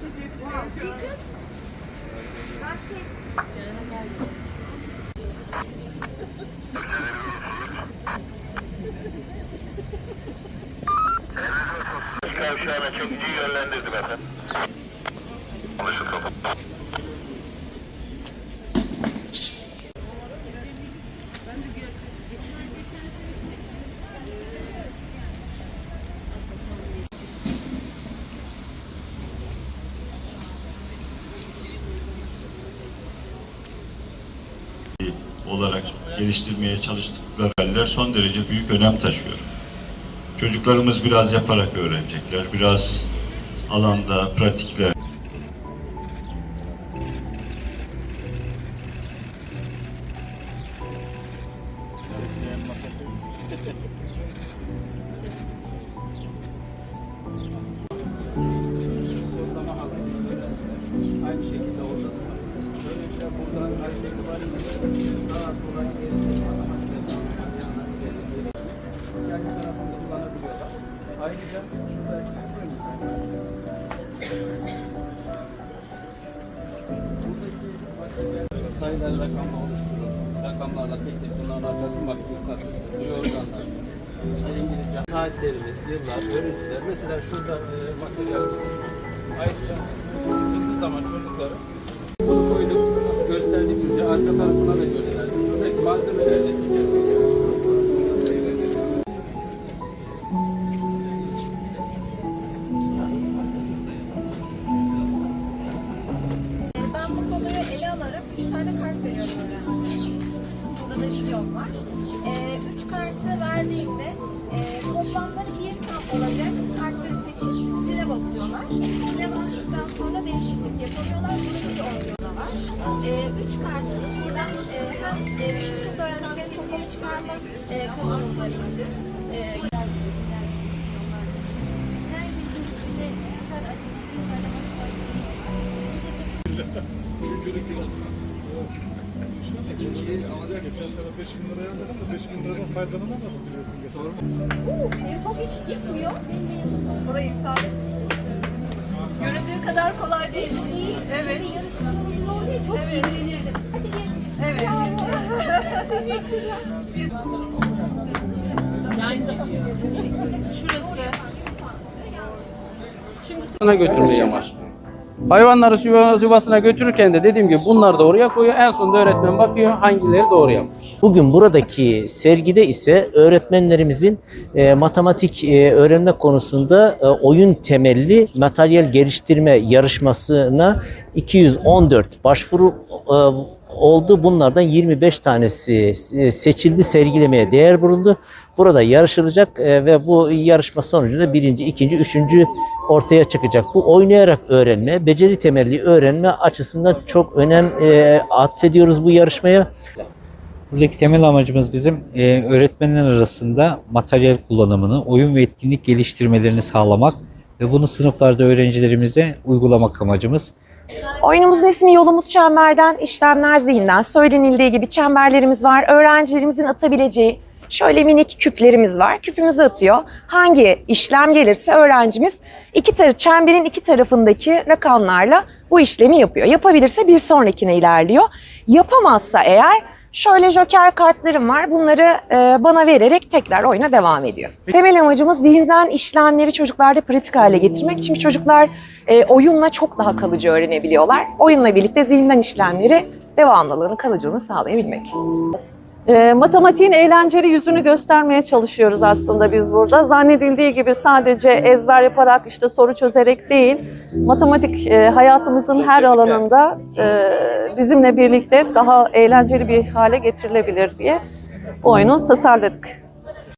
Kavşağına olarak geliştirmeye çalıştıkları haller son derece büyük önem taşıyor. Çocuklarımız biraz yaparak öğrenecekler, biraz alanda, pratikle Aynı şekilde orada Ayrıca şurada sayıları rakamla oluşturur. Rakamlarla tek tek bunların arkasını bak yukarı kısıtlıyor organlar. İşte İngilizce saatlerimiz, yıllar, öğrenciler. Mesela şurada e, materyalimiz Ayrıca sıkıldığı zaman çocukları arka tarafına da gösterdik. Şuradaki malzemelerle Ben bu konuyu ele alarak 3 tane kart veriyorum öğrencilere. Burada da videom var. 3 kartı verdiğimde e, toplamları bir tam olacak kartları seçip zile basıyorlar. Zile bastıktan değişiklik yapamıyorlar. Birinci oynuyorlar var. 3 kartın içinden e, hem e, beşinci sınıfta öğrendikleri toplamı çıkarma e, kazanımlarıydı. E, İkinciyi alacak. Geçen sene 5 bin liraya aldım da 5 bin liradan faydalanamadım biliyorsun geçen sene. Top hiç gitmiyor. Orayı sabit. Kadar kolay değil. Evet. Şimdi yarışmanın zor değil. Çok Evet. ilgilenirdim. Hadi gel. Evet. Şurası. yuvasına götürmeyi amaçlıyor. Hayvanları yuva- yuvasına götürürken de dediğim gibi bunları da oraya koyuyor. En sonunda öğretmen bakıyor hangileri doğru yapmış. Bugün buradaki sergide ise öğretmenlerimizin e, matematik e, öğrenme konusunda e, oyun temelli materyal geliştirme yarışmasına 214 başvuru e, oldu. Bunlardan 25 tanesi e, seçildi, sergilemeye değer bulundu. Burada yarışılacak e, ve bu yarışma sonucunda birinci, ikinci, üçüncü ortaya çıkacak. Bu oynayarak öğrenme, beceri temelli öğrenme açısından çok önem e, atfediyoruz bu yarışmaya. Buradaki temel amacımız bizim öğretmenler arasında materyal kullanımını, oyun ve etkinlik geliştirmelerini sağlamak ve bunu sınıflarda öğrencilerimize uygulamak amacımız. Oyunumuzun ismi Yolumuz Çember'den, işlemler zihinden. Söylenildiği gibi çemberlerimiz var. Öğrencilerimizin atabileceği şöyle minik küplerimiz var. Küpümüzü atıyor. Hangi işlem gelirse öğrencimiz iki tarafı, çemberin iki tarafındaki rakamlarla bu işlemi yapıyor. Yapabilirse bir sonrakine ilerliyor. Yapamazsa eğer Şöyle joker kartlarım var. Bunları e, bana vererek tekrar oyuna devam ediyor. Temel amacımız zihinsel işlemleri çocuklarda pratik hale getirmek. Çünkü çocuklar e, oyunla çok daha kalıcı öğrenebiliyorlar. Oyunla birlikte zihinsel işlemleri devamlılığını, kalıcılığını sağlayabilmek. E, matematiğin eğlenceli yüzünü göstermeye çalışıyoruz aslında biz burada. Zannedildiği gibi sadece ezber yaparak işte soru çözerek değil, matematik e, hayatımızın her alanında e, bizimle birlikte daha eğlenceli bir hale getirilebilir diye bu oyunu tasarladık.